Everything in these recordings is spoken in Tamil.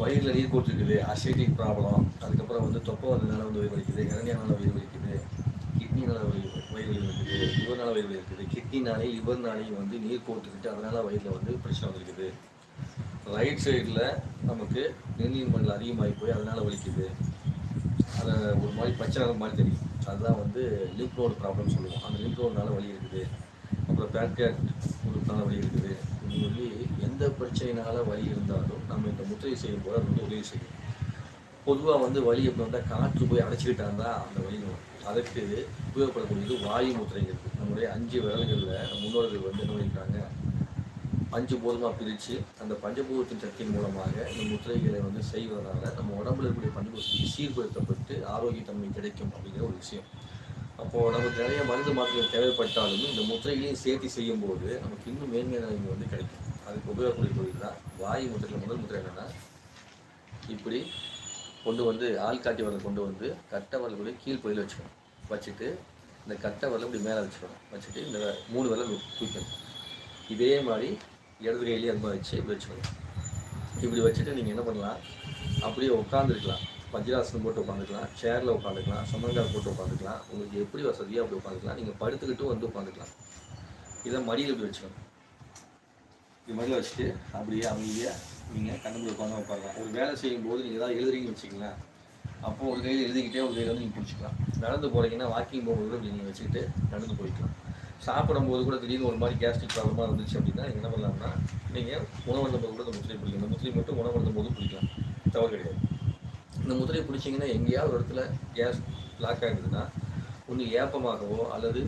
வயிறில் நீர் கோட்டிருக்குது அசைட்டிக் ப்ராப்ளம் அதுக்கப்புறம் வந்து தொப்பை வந்ததுனால வந்து வயிறு வலிக்குது இறங்கியனால வயிறு வலிக்குது கிட்னினால வயிறு வயிறு வலி இருக்குது லிவர்னால வயிறு வலி இருக்குது கிட்னினாலே லிவர்னாலையும் வந்து நீர் கோர்த்துக்கிட்டு அதனால் வயிறில் வந்து பிரச்சனை வந்துருக்குது. ரைட் சைடில் நமக்கு நெல்லின் மண்டல் அதிகமாகி போய் அதனால் வலிக்குது. அதை ஒரு மாதிரி பச்சை நிறம் மாதிரி தெரியும். அதுதான் வந்து லிம்ப் ரோடு ப்ராப்ளம் சொல்லுவோம். அந்த லிம்ப் ரோடுனால வலி இருக்குது. அப்புறம் பேட்கேட் உறுப்புனால வலி இருக்குது. இது சொல்லி எந்த பிரச்சனையினால வலி இருந்தாலும் நம்ம இந்த முத்திரை செய்யும் போது அது வந்து உதவி செய்யும். பொதுவாக வந்து வலி எப்படி காற்று போய் அடைச்சிக்கிட்டாங்க அந்த வலி அதற்கு உபயோகப்படக்கூடியது வாயு முத்திரைங்கிறது. நம்முடைய அஞ்சு விரல்களில் நம்ம முன்னோர்கள் வந்து என்ன பண்ணியிருக்காங்க பஞ்சு பிரித்து அந்த பஞ்சபூதத்தின் சக்தியின் மூலமாக இந்த முத்திரைகளை வந்து செய்வதனால நம்ம உடம்புல இருக்கக்கூடிய பஞ்சபூதத்தை சீர்படுத்தப்பட்டு ஆரோக்கியத்தன்மை கிடைக்கும் அப்படிங்கிற ஒரு விஷயம். அப்போது நமக்கு நிறைய மருந்து மாற்றங்கள் தேவைப்பட்டாலும் இந்த முத்திரைகளையும் சேர்த்து செய்யும்போது நமக்கு இன்னும் மேன்மையான வந்து கிடைக்கும். அதுக்கு உபயோகக்கூடிய பொருள் தான் வாயு முத்திரையில் முதல் முத்திரை என்னென்னா இப்படி கொண்டு வந்து ஆள்காட்டி வரலை கொண்டு வந்து கட்டை வரலுடைய கீழ் பகுதியில் வச்சுக்கணும். வச்சுட்டு இந்த கட்டை வரல இப்படி மேலே வச்சுக்கணும். வச்சுட்டு இந்த மூணு வரல தூக்கணும் இதே மாதிரி இடது கையிலேயே அது மாதிரி வச்சு இப்படி வச்சுக்கணும். இப்படி வச்சுட்டு நீங்கள் என்ன பண்ணலாம்? அப்படியே உட்காந்துருக்கலாம் வஜ்ராசனம் போட்டு உட்காந்துக்கலாம் சேரில் உட்காந்துக்கலாம் சமங்கால் போட்டு உட்காந்துக்கலாம் உங்களுக்கு எப்படி வசதியாக அப்படி உட்காந்துக்கலாம் நீங்கள் படுத்துக்கிட்டும் வந்து உட்காந்துக்கலாம் இதை மடியில் இப்படி வச்சுக்கணும். இது மாதிரி வச்சுட்டு அப்படியே அமைதியாக நீங்கள் கண்ணு உட்காந்து உட்காரலாம் ஒரு வேலை செய்யும் போது நீங்கள் ஏதாவது எழுதுறீங்கன்னு வச்சுக்கங்களேன். அப்போ ஒரு கையில் எழுதிக்கிட்டே ஒரு கையில் வந்து நீங்கள் பிடிச்சிக்கலாம். நடந்து போகிறீங்கன்னா வாக்கிங் போகும்போது அப்படி நீங்கள் வச்சுக்கிட்டு நடந்து போய்க்கலாம். சாப்பிடும்போது கூட திடீர்னு ஒரு மாதிரி கேஸ்ட்ரிக் ப்ராப்ளமாக இருந்துச்சு அப்படின்னா நீங்கள் என்ன பண்ணலாம்னா நீங்கள் உணவருந்தும் போது கூட இந்த முத்திரை பிடிக்கும் இந்த முத்திரை மட்டும் உணவருந்தும் போது பிடிக்கலாம். தவறு கிடையாது. இந்த முத்திரையை பிடிச்சிங்கன்னா எங்கேயாவது ஒரு இடத்துல கேஸ் லாக் ஆகிடுதுன்னா ஒன்று ஏப்பமாகவோ அல்லது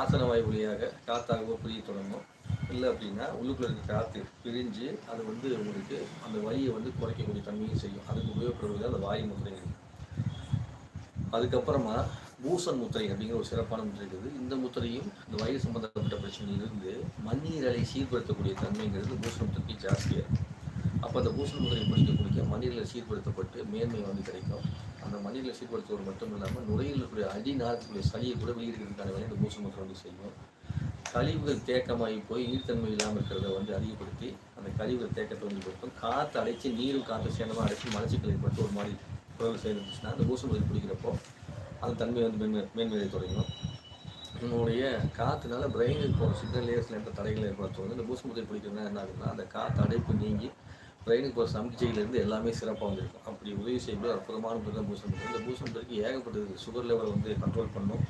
ஆசன வாயு வழியாக காத்தாகவோ பிரிய தொடங்கும். இல்லை அப்படின்னா உள்ளுக்குள்ள இருக்க காற்று பிரிஞ்சு அது வந்து உங்களுக்கு அந்த வலியை வந்து குறைக்கக்கூடிய தன்மையும் செய்யும். அதுக்கு உபயோகப்படுவது அந்த வாயு முத்திரைகள் அதுக்கப்புறமா பூசன் முத்திரை அப்படிங்கிற ஒரு சிறப்பான முத்திரை இருக்குது. இந்த முத்திரையும் இந்த வயிறு சம்பந்தப்பட்ட பிரச்சனையிலிருந்து மண்ணீரலை சீர்படுத்தக்கூடிய தன்மைங்கிறது பூசன் முத்திரைக்கு ஜாஸ்தியாக இருக்கும் அப்போ அந்த பூசன் முத்திரை பிடிக்க பிடிக்க மண்ணீரலை சீர்படுத்தப்பட்டு மேன்மை வந்து கிடைக்கும். அந்த மண்ணீரலை சீர்படுத்துவது மட்டும் இல்லாமல் நுரையில் இருக்கக்கூடிய அடி நாளத்துக்குரிய சளியை கூட வெளியிடுறதுக்கான வேலை இந்த பூசன் முத்திரை வந்து செய்யும். கழிவுகள் தேக்கமாகி போய் நீர்த்தன்மை இல்லாமல் இருக்கிறத வந்து அதிகப்படுத்தி அந்த கழிவுகள் தேக்கத்தை வந்து கொடுக்கும். காற்று அடைச்சி நீரும் காற்று சேர்ந்தமாக அடைச்சி மலச்சிக்கல் ஏற்பட்டு ஒரு மாதிரி குரல் சேர்ந்துச்சுன்னா அந்த பூசன் முத்திரை பிடிக்கிறப்போ அந்த தன்மை வந்து மேன்மை மேன்மையை தொடங்கும் நம்மளுடைய காற்றுனால பிரெயினுக்கு போகிற சிக்னல் லேயர்ஸில் என்ற தடைகள் ஏற்படுத்தும் வந்து இந்த பூசமுத்திரை பிடிக்கிறதுனா என்ன ஆகுதுன்னா அந்த காற்று அடைப்பு நீங்கி ட்ரெயினுக்கு போகிற சமிச்சையிலேருந்து எல்லாமே சிறப்பாக வந்திருக்கும். அப்படி உதவி செய்யும்போது அற்புதமான முறை பூசணம் இந்த இந்த பிறகு ஏகப்பட்டது சுகர் லெவலை வந்து கண்ட்ரோல் பண்ணும்.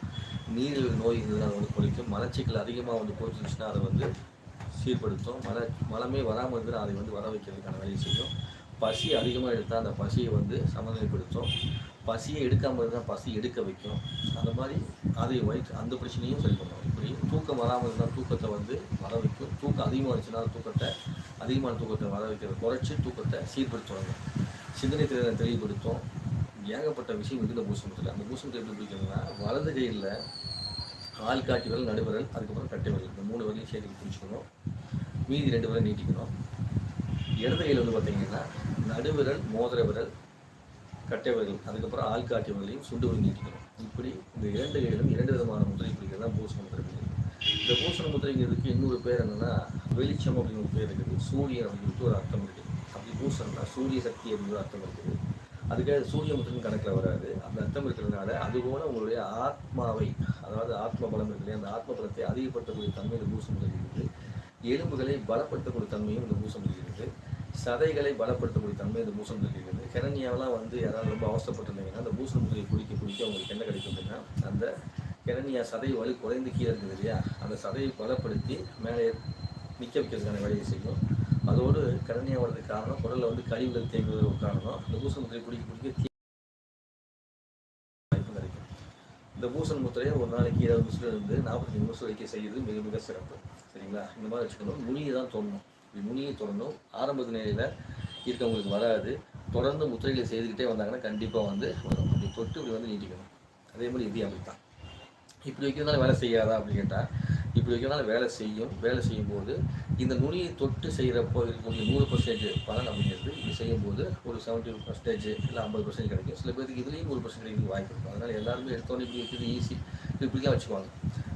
நீர் நோய் இருந்ததுன்னா அதை வந்து குறைக்கும் மலச்சிக்கல் அதிகமாக வந்து போச்சுச்சுன்னா அதை வந்து சீர்படுத்தும். மல மலமே வராமல் இருந்தால் அதை வந்து வர வைக்கிறதுக்கான வேலையை செய்யும். பசி அதிகமாக எடுத்தால் அந்த பசியை வந்து சமநிலைப்படுத்தும். பசியை எடுக்காமல் இருந்தால் பசி எடுக்க வைக்கும் அந்த மாதிரி அதை வயிற்று அந்த பிரச்சனையும் சரி பண்ணும் இப்படி தூக்கம் வராமல் இருந்தால் தூக்கத்தை வந்து வர வைக்கும். தூக்கம் அதிகமாக இருந்துச்சுன்னா அந்த தூக்கத்தை அதிகமான தூக்கத்தை வர வைக்கிறத குறைச்சி தூக்கத்தை சீர்படுத்துவாங்க சிந்தனை திறனை தெளிவுபடுத்தும். ஏகப்பட்ட விஷயம் இருக்குது பூசணத்தில். அந்த பூசணத்தை எப்படி பிடிக்கணும்னா வலது கையில் ஆள் காட்டி விரல் நடுவிரல் அதுக்கப்புறம் கட்டை விரல். இந்த மூணு வரையும் சேர்த்து பிடிச்சிக்கணும். மீதி ரெண்டு விரல் நீட்டிக்கணும். இடது கையில் வந்து பார்த்தீங்கன்னா நடுவிரல் மோதிர விரல் கட்டை விரல் அதுக்கப்புறம் ஆள்காட்டி விரலையும் சுண்டு விரல் இப்படி இந்த இரண்டு கையிலும் இரண்டு விதமான முத்திரை பிடிக்கிறது தான் பூசண முத்திரை இந்த பூசண முத்திரைங்கிறதுக்கு இன்னொரு பேர் என்னன்னா வெளிச்சம் அப்படின்னு ஒரு பேர் இருக்குது. சூரியன் அப்படின்னு ஒரு அர்த்தம் இருக்குது. அப்படி பூசணம்னா சூரிய சக்தி அப்படின்னு ஒரு அர்த்தம் இருக்குது. அதுக்காக சூரிய முத்திரம் கணக்கில் வராது. அந்த அர்த்தம் இருக்கிறதுனால அதுபோல் உங்களுடைய ஆத்மாவை அதாவது ஆத்ம பலம் இருக்குது அந்த ஆத்ம பலத்தை அதிகப்படுத்தக்கூடிய தன்மை இந்த பூச இருக்குது. எலும்புகளை பலப்படுத்தக்கூடிய தன்மையும் இந்த பூசம் இருக்குது. சதைகளை பலப்படுத்தக்கூடிய தன்மை இந்த பூசம் இருக்குது. கிரணியாவெலாம் வந்து யாராவது ரொம்ப அவசரப்பட்டிருந்தீங்கன்னா அந்த பூசண முதிரை குடிக்க குடிக்க அவங்களுக்கு என்ன கிடைக்கும் அப்படின்னா அந்த கிரணியா சதை வலி குறைந்து கீழே இருக்குது இல்லையா? அந்த சதையை பலப்படுத்தி மேலே நிற்க வைக்கிறதுக்கான வேலையை செய்யும். அதோடு கிரணியா வர்றதுக்கு காரணம் குடலில் வந்து கழிவுகள் தேங்குவது ஒரு காரணம். அந்த பூசண முதிரை குடிக்க குடிக்க தீ- வாய்ப்பு கிடைக்கும். இந்த பூசண முத்திரையை ஒரு நாளைக்கு இருபது நிமிஷத்துல இருந்து நாற்பத்தஞ்சு நிமிஷம் வரைக்கும் செய்யறது மிக மிக சிறப்பு. சரிங்களா? இந்த மாதிரி வச்சுக்கணும். முனியை தான் தோணும் இப்படி முனியை தொடரணும் ஆரம்பத்து நிலையில் இருக்கவங்களுக்கு வராது. தொடர்ந்து முத்திரைகளை செய்துக்கிட்டே வந்தாங்கன்னா கண்டிப்பாக வந்து வரும். அப்படி தொட்டு இப்படி வந்து நீட்டிக்கணும். அதே மாதிரி இதையும் அப்படித்தான். இப்படி வைக்கிறதுனால வேலை செய்யாதா அப்படின்னு கேட்டால் இப்படி வைக்கிறதுனால வேலை செய்யும். வேலை செய்யும்போது இந்த நுனியை தொட்டு செய்கிறப்போ இருக்கக்கூடிய நூறு பர்சன்டேஜ் பலன் அப்படிங்கிறது இது செய்யும்போது ஒரு செவன்ட்டி பர்சன்டேஜ் இல்லை ஐம்பது பர்சன்ட் கிடைக்கும். சில பேருக்கு இதுலேயும் ஒரு பர்சன்ட் கிடைக்கிறதுக்கு வாய்ப்பு இருக்கும். அதனால் எல்லாருமே எடுத்தோன்னே இப்படி வைக்கிறது ஈஸி இப்படி தான் வச்சுக்குவாங்க.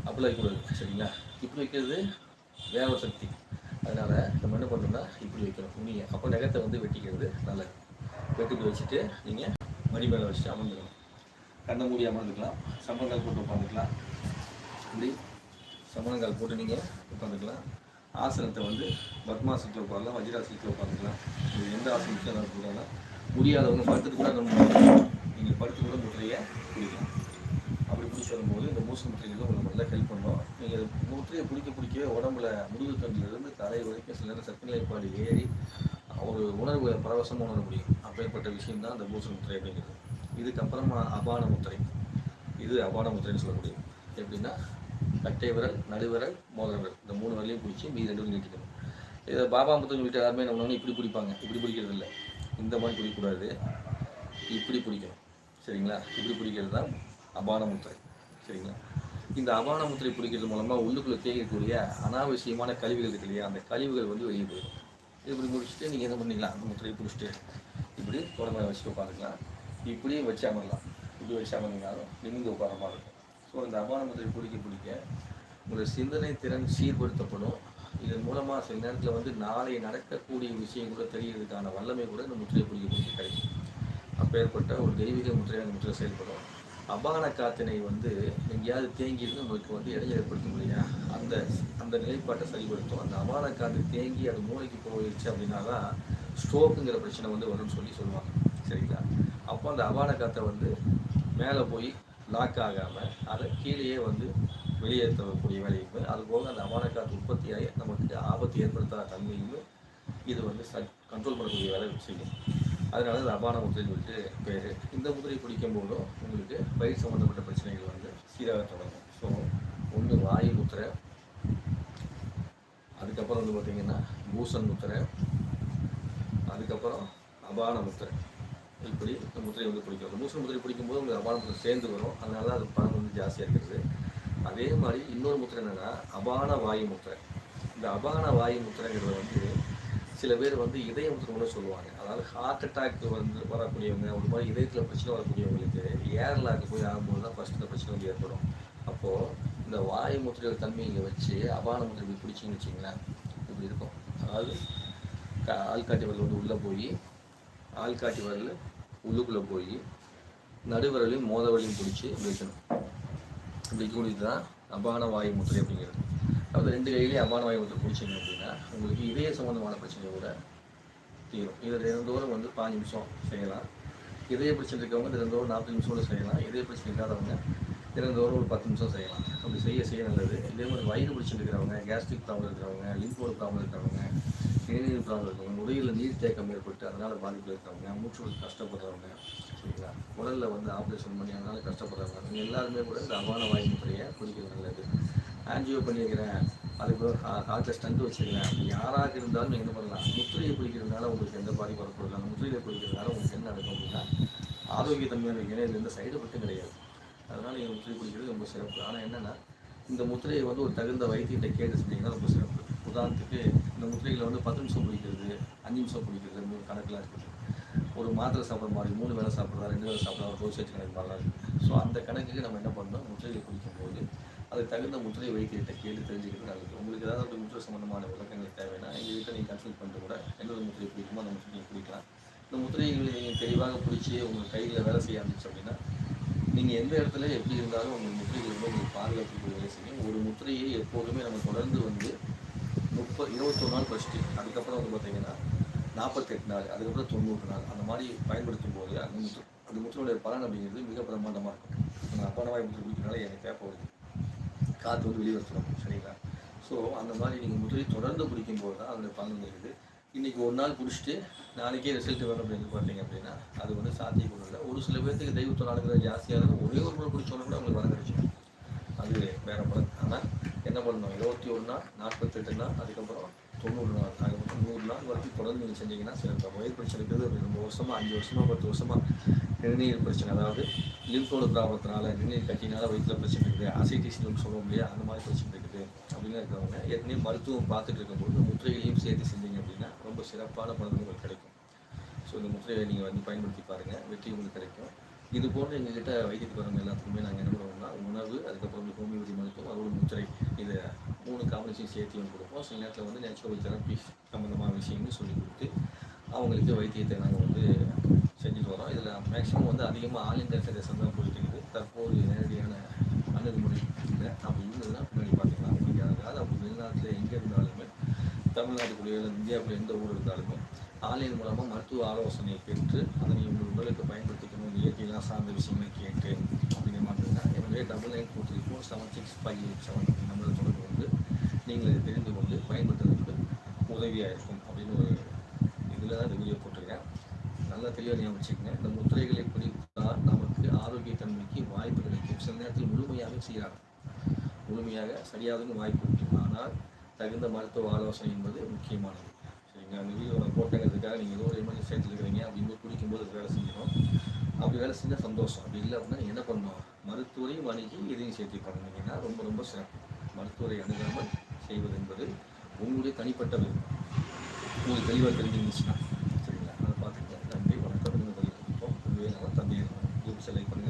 அப்படிலாம் வைக்கக்கூடாது. சரிங்களா? இப்படி வைக்கிறது வேற ஒரு சக்தி. அதனால் நம்ம என்ன பண்ணணும்னா இப்படி வைக்கணும். நீங்கள் அப்போ நகத்தை வந்து வெட்டிக்கிறது நல்லது. வெட்டுக்கு வச்சுட்டு நீங்கள் மடி மேலே வச்சுட்டு அமர்ந்துக்கணும். கண்ணை மூடி அமர்ந்துக்கலாம். சம்பளங்கால் போட்டு உட்காந்துக்கலாம். இப்படி சமணங்கால் போட்டு நீங்கள் உட்காந்துக்கலாம். ஆசனத்தை வந்து பத்மாசனத்தில் உட்காரலாம் வஜ்ராசனத்தில் உட்காந்துக்கலாம். இது எந்த ஆசனத்தில் நான் கொடுக்கலாம் முடியாதவங்க படுத்துட்டு கூட நீங்கள் படுத்து கூட முத்திரையை குடிக்கலாம். அப்படி பிடிச்சி வரும்போது இந்த மூசு முத்திரைகள் உங்களுக்கு நல்லா ஹெல்ப் பண்ணும். நீங்கள் முத்திரையை பிடிக்க பிடிக்க உடம்புல முதுகு தண்டிலிருந்து தலை வரைக்கும் சில நேரம் சர்க்கரைப்பாடு ஏறி ஒரு உணர்வு பரவசமாக உணர முடியும். அப்பேற்பட்ட விஷயம் தான் அந்த மூசு முத்திரை அப்படிங்கிறது இதுக்கப்புறமா அபான முத்திரை. இது அபான முத்திரைன்னு சொல்லக்கூடியது எப்படின்னா கட்டை விரல் நடுவிரல் மோதிர விரல். இந்த மூணு வரலையும் பிடிச்சி மீதி ரெண்டு நீட்டிக்கணும். இதை பாபா முத்திரை வீட்டு யாருமே என்ன இப்படி பிடிப்பாங்க. இப்படி பிடிக்கிறது இல்லை. இந்த மாதிரி பிடிக்கக்கூடாது. இப்படி பிடிக்கணும். சரிங்களா? இப்படி பிடிக்கிறது தான் அபான முத்திரை. சரிங்களா இந்த அபான முத்திரை பிடிக்கிறது மூலமாக உள்ளுக்குள்ளே தேய்க்கக்கூடிய அனாவசியமான கழிவுகள் இருக்கு இல்லையா? அந்த கழிவுகள் வந்து வெளியே போயிடும். இப்படி முடிச்சுட்டு நீங்கள் என்ன பண்ணிக்கலாம் அந்த முத்திரையை பிடிச்சிட்டு இப்படி உடம்பை வச்சு உட்காந்துக்கலாம் இப்படியும் வச்சு அமரலாம். இப்படி வச்சு அமர்ந்தாலும் நிமிந்து உட்கார மாதிரி இருக்கும். ஸோ இந்த அபான முத்திரை பிடிக்க பிடிக்க உங்களுடைய சிந்தனை திறன் சீர்படுத்தப்படும். இதன் மூலமாக சில நேரத்தில் வந்து நாளை நடக்கக்கூடிய விஷயம் கூட தெரியறதுக்கான வல்லமை கூட இந்த முத்திரை பிடிக்க பிடிக்க கிடைக்கும். அப்பேற்பட்ட ஒரு தெய்வீக முத்திரையாக அந்த முத்திரை செயல்படும். அபான காத்தினை வந்து எங்கேயாவது தேங்கி இருந்து உங்களுக்கு வந்து இடைஞ்சல் ஏற்படுத்தும் இல்லையா? அந்த அந்த நிலைப்பாட்டை சரிப்படுத்தும். அந்த அபான காத்து தேங்கி அது மூளைக்கு போயிடுச்சு அப்படின்னா தான் ஸ்ட்ரோக்குங்கிற பிரச்சனை வந்து வரும்னு சொல்லி சொல்லுவாங்க. சரிங்களா? அப்போ அந்த அபான காற்றை வந்து மேலே போய் லாக் ஆகாமல் அதை கீழேயே வந்து வெளியேற்றக்கூடிய வேலையும் அதுபோக அந்த அபான காற்று உற்பத்தியாகி நமக்கு ஆபத்து ஏற்படுத்தாத தன்மையுமே இது வந்து கண்ட்ரோல் பண்ணக்கூடிய வேலை செய்யும். அதனால ரபான அபான முத்திரை சொல்லிட்டு பேர். இந்த முத்திரை பிடிக்கும் போதும் உங்களுக்கு வயிறு சம்மந்தப்பட்ட பிரச்சனைகள் வந்து சீராக தொடங்கும். ஸோ ஒன்று வாயு முத்திரை அதுக்கப்புறம் வந்து பார்த்திங்கன்னா பூசன் முத்திரை அதுக்கப்புறம் அபான முத்திரை. இப்படி இந்த முத்திரை வந்து பிடிக்கும். அந்த பூசன் முத்திரை பிடிக்கும்போது உங்களுக்கு அபான முத்திரை சேர்ந்து வரும். அதனால தான் அது பணம் வந்து ஜாஸ்தியாக இருக்குது அதே மாதிரி இன்னொரு முத்திரை என்னென்னா அபான வாயு முத்திரை. இந்த அபான வாயு முத்திரைங்கிறது வந்து சில பேர் வந்து இதயம் முத்திரம்னு சொல்லுவாங்க. அதாவது ஹார்ட் அட்டாக் வந்து வரக்கூடியவங்க ஒரு மாதிரி இதயத்தில் பிரச்சனை வரக்கூடியவங்களுக்கு ஏர்லாக்கு போய் ஆகும்போது தான் ஃபஸ்ட் இந்த பிரச்சனை வந்து ஏற்படும். அப்போது இந்த வாயு முத்திரையோட தன்மையை வச்சு அபான முத்திரை இப்படி பிடிச்சிங்கன்னு வச்சிங்களேன் இப்படி இருக்கும். அதாவது ஆள்காட்டி வரல் வந்து உள்ளே போய் ஆள்காட்டி வரல் உள்ளுக்குள்ளே போய் நடுவரலையும் மோதவரையும் பிடிச்சி வைக்கணும் இப்படி கூடியது தான் அபான வாயு முத்திரை அப்படிங்கிறது. அதாவது ரெண்டு கையிலேயே அபான வாயு பிடிச்சிங்க அப்படின்னா உங்களுக்கு இதய சம்பந்தமான பிரச்சனை கூட தீரும். இது தினந்தோறும் வந்து பாஞ்சு நிமிஷம் செய்யலாம். இதய பிரச்சனை இருக்கவங்க தினந்தோறும் நாற்பது நிமிஷம் செய்யலாம். இதய பிரச்சனை இல்லாதவங்க தினந்தோறும் ஒரு பத்து நிமிஷம் செய்யலாம். அப்படி செய்ய செய்ய நல்லது. இதே மாதிரி வயிறு பிரச்சனை இருக்கிறவங்க கேஸ்ட்ரிக் ப்ராப்ளம் இருக்கிறவங்க லிம்போடு ப்ராப்ளம் இருக்கிறவங்க இடைநீர் ப்ராப்ளம் இருக்கிறவங்க நுரையில் நீர் தேக்கம் ஏற்பட்டு அதனால் பாதிப்பு இருக்கிறவங்க மூச்சு கஷ்டப்படுறவங்க சரிங்களா? உடலில் வந்து ஆப்ரேஷன் பண்ணி அதனால் கஷ்டப்படுறவங்க எல்லாருமே கூட இந்த அபான வாய்ப்பு முறையை குடிக்கிறது நல்லது. ஆன்ஜியோ பண்ணியிருக்கிறேன் அதுக்கு ஹார்ட்டில் ஸ்டண்ட் வச்சுருக்கிறேன். யாராக இருந்தாலும் நீங்கள் என்ன பண்ணலாம்? முத்திரையை பிடிக்கிறதுனால உங்களுக்கு எந்த பாதிப்பு வரக்கூடாது. அந்த முத்திரையை பிடிக்கிறதுனால உங்களுக்கு என்ன நடக்கும் அப்படின்னா ஆரோக்கியத்தன்மையான வைக்கணும் இது எந்த சைடு பட்டும் கிடையாது. அதனால் நீங்கள் முத்திரை பிடிக்கிறது ரொம்ப சிறப்பு. ஆனால் என்னென்னா இந்த முத்திரையை வந்து ஒரு தகுந்த வைத்தியத்தை கேட்டு செஞ்சீங்கன்னா ரொம்ப சிறப்பு. உதாரணத்துக்கு இந்த முத்திரைகளை வந்து பத்து நிமிஷம் பிடிக்கிறது அஞ்சு நிமிஷம் பிடிக்கிறது மூணு கணக்கெலாம் இருக்குது. ஒரு மாத்திரை சாப்பிட்ற மாதிரி மூணு வேளை சாப்பிட்றதா ரெண்டு வேளை சாப்பிட்றதா ஒரு டோசேஜ் கணக்கு மாதிரிலாம் இருக்குது. ஸோ அந்த கணக்குக்கு நம்ம என்ன பண்ணணும்? முத்திரையை குடிக்கும்போது அதுக்கு தகுந்த முத்திரை வைத்தியத்தை கேட்டு தெரிஞ்சுக்கிட்டு அதுக்கு உங்களுக்கு ஏதாவது ஒரு முத்திரை சம்பந்தமான விளக்கங்கள் தேவைன்னா எங்கள் வீட்டை நீங்கள் கன்சல்ட் பண்ணிட்டு கூட எந்த ஒரு முத்திரை பிடிக்குமோ அந்த முத்திரை நீங்கள் பிடிக்கலாம். இந்த முத்திரைகளை நீங்கள் தெளிவாக பிடிச்சி உங்கள் கையில் வேலை செய்ய ஆரம்பிச்சு அப்படின்னா நீங்கள் எந்த இடத்துல எப்படி இருந்தாலும் உங்கள் முத்திரைகள் வந்து உங்களுக்கு பாதுகாப்பு வேலை செய்யும். ஒரு முத்திரையை எப்போதுமே நம்ம தொடர்ந்து வந்து முப்பது இருபத்தொரு நாள் ஃபஸ்ட்டு அதுக்கப்புறம் வந்து பார்த்தீங்கன்னா நாற்பத்தெட்டு நாள் அதுக்கப்புறம் தொண்ணூறு நாள் அந்த மாதிரி பயன்படுத்தும் போது அந்த முத்து அந்த முத்திரையுடைய பலன் அப்படிங்கிறது மிக பிரமாண்டமாக இருக்கும். நம்ம அப்பானவாய் முத்திரை குடிக்கிறனால எனக்கு தேவை வருது காற்று வந்து வெளியே வச்சிடும் சரிங்களா? ஸோ அந்த மாதிரி நீங்கள் முத்திரை தொடர்ந்து பிடிக்கும்போது தான் அதில் பங்கு இருக்குது இன்றைக்கி ஒரு நாள் குடிச்சிட்டு நாளைக்கே ரிசல்ட் வேணும் அப்படின்னு பார்த்தீங்க அப்படின்னா அது வந்து சாத்தியக்கூட இல்லை. ஒரு சில பேர்த்துக்கு தெய்வத்தோட நாளுங்கிறது ஜாஸ்தியாக இருக்கும் ஒரே ஒரு முறை குடிச்சோன்னா கூட அவங்களுக்கு வர கிடைச்சிடும் அது வேற பலன். ஆனால் என்ன பண்ணணும்? இருபத்தி ஒரு நாள் நாற்பத்தெட்டு நாள் அதுக்கப்புறம் தொண்ணூறு நாள் அதுக்கப்புறம் நூறு நாள் வரைக்கும் தொடர்ந்து நீங்கள் செஞ்சீங்கன்னா சில பயிர் பிரச்சனை இருக்குது ஒரு ரொம்ப வருஷமாக அஞ்சு வருஷமாக பத்து வருஷமாக நிர்ணீர் பிரச்சனை அதாவது லிம்போட ப்ராப்ளத்தினால நிர்ணீர் கட்டினால வயிற்றுல பிரச்சனை இருக்குது. அசைட்டிஸ்னு சொல்லுவோம் இல்லையா அந்த மாதிரி பிரச்சனை இருக்குது அப்படின்னு இருக்கிறவங்க ஏற்கனவே மருத்துவம் பார்த்துட்டு இருக்கும்போது முற்றுகையிலையும் சேர்த்து செஞ்சீங்க அப்படின்னா ரொம்ப சிறப்பான பலன்கள் கிடைக்கும். ஸோ இந்த முற்றுகையை நீங்கள் வந்து பயன்படுத்தி பாருங்கள் வெற்றி உங்களுக்கு கிடைக்கும். இது போன்ற எங்ககிட்ட வைத்தியத்துக்கு வரவங்க எல்லாத்துக்குமே நாங்கள் என்ன பண்ணுவோம்னா உணவு அதுக்கப்புறம் வந்து ஹோமியோபதி மருத்துவம் அதோட முத்திரை இது மூணு காம்பினேஷன் சேர்த்து வந்து கொடுப்போம். சில நேரத்தில் வந்து நேச்சுரல் தெரப்பி சம்மந்தமான விஷயங்கள் சொல்லி கொடுத்து அவங்களுக்கு வைத்தியத்தை நாங்கள் வந்து வரோம் இதில் மேக்ஸிமம் வந்து அதிகமாக ஆல் இந்தியா தான் போயிட்டு இருக்குது தற்போது நேரடியான அணுகுமுறை இல்லை. அப்படி இருந்ததுன்னா பின்னாடி பார்த்துக்கலாம் அப்படி அதனால் அப்படி வெளிநாட்டில் எங்கே இருந்தாலுமே தமிழ்நாட்டுக்குள்ளே இல்லை இந்தியாவுக்குள்ள எந்த ஊர் இருந்தாலுமே ஆன்லைன் மூலமாக மருத்துவ ஆலோசனை பெற்று அதனை உங்கள் உடலுக்கு பயன்படுத்திக்கணும் இயற்கையெல்லாம் சார்ந்த விஷயங்களை கேட்டு அப்படிங்கிற மாதிரி இருந்தால் எனவே double nine two three four seven six five eight seven நம்மளை தொடர்பு வந்து நீங்கள் இதை தெரிந்து கொண்டு பயன்படுத்துறதுக்கு உதவியாக இருக்கும் அப்படின்னு ஒரு இதில் தான் இந்த வீடியோ போட்டிருக்கேன். நல்லா தெளிவாக ஞாபகம் வச்சுக்கோங்க. இந்த முத்திரைகளை குறித்தால் நமக்கு ஆரோக்கிய தன்மைக்கு வாய்ப்பு கிடைக்கும். சில நேரத்தில் முழுமையாக செய்கிறாங்க முழுமையாக சரியாதுன்னு வாய்ப்பு இருக்கும் ஆனால் தகுந்த மருத்துவ ஆலோசனை என்பது முக்கியமானது. சரிங்க அந்த வீடியோ நான் போட்டேங்கிறதுக்காக நீங்கள் ஏதோ ஒரு எமர்ஜென்சி இருக்கிறீங்க. அப்படின்னு குடிக்கும்போது அது வேலை செஞ்சிடும் அப்படி வேலை செஞ்சால் சந்தோஷம். அப்படி இல்லை அப்படின்னா என்ன பண்ணணும்? மருத்துவரையும் வணிகி இதையும் சேர்த்து பண்ணுனீங்கன்னா ரொம்ப ரொம்ப சிறப்பு. மருத்துவரை அணுகாமல் செய்வது என்பது உங்களுடைய தனிப்பட்ட உங்களுக்கு தெளிவாக தெரிஞ்சிருந்துச்சுன்னா. அதை பார்த்துக்கலாம்